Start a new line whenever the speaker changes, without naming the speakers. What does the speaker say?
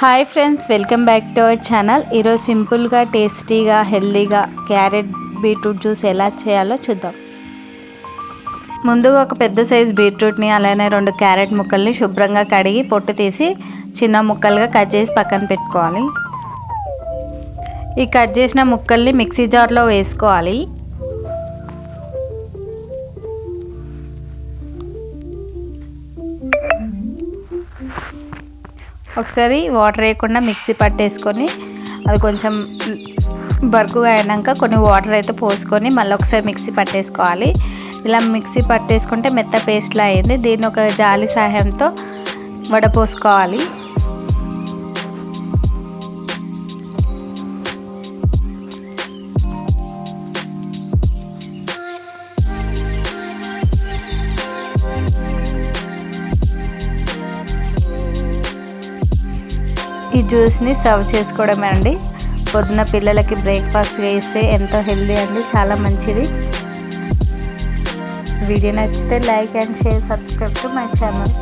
Hi friends welcome back to our channel ఈరోజు సింపుల్గా టేస్టీగా హెల్దీగా క్యారెట్ బీట్రూట్ జ్యూస్ ఎలా చేయాలో చూద్దాం. ముందుగా ఒక పెద్ద సైజ్ బీట్రూట్ని అలానే రెండు క్యారెట్ ముక్కల్ని శుభ్రంగా కడిగి పొట్టు తీసి చిన్న ముక్కలుగా కట్ చేసి పక్కన పెట్టుకోవాలి. ఈ కట్ చేసిన ముక్కల్ని మిక్సీ జార్లో వేసుకోవాలి. ఒకసారి వాటర్ వేయకుండా మిక్సీ పట్టేసుకొని అది కొంచెం బరుకుగా అయినాక కొన్ని వాటర్ అయితే పోసుకొని మళ్ళీ ఒకసారి మిక్సీ పట్టేసుకోవాలి. ఇలా మిక్సీ పట్టేసుకుంటే మెత్త పేస్ట్లా అయింది. దీన్ని ఒక జాలి సహాయంతో వడపోసుకోవాలి. ఈ జ్యూస్ని సర్వ్ చేసుకోవడమే అండి పొద్దున పిల్లలకి బ్రేక్ఫాస్ట్గా ఇస్తే ఎంతో హెల్దీ అండి చాలా మంచిది. వీడియో నచ్చితే like and share subscribe to my channel.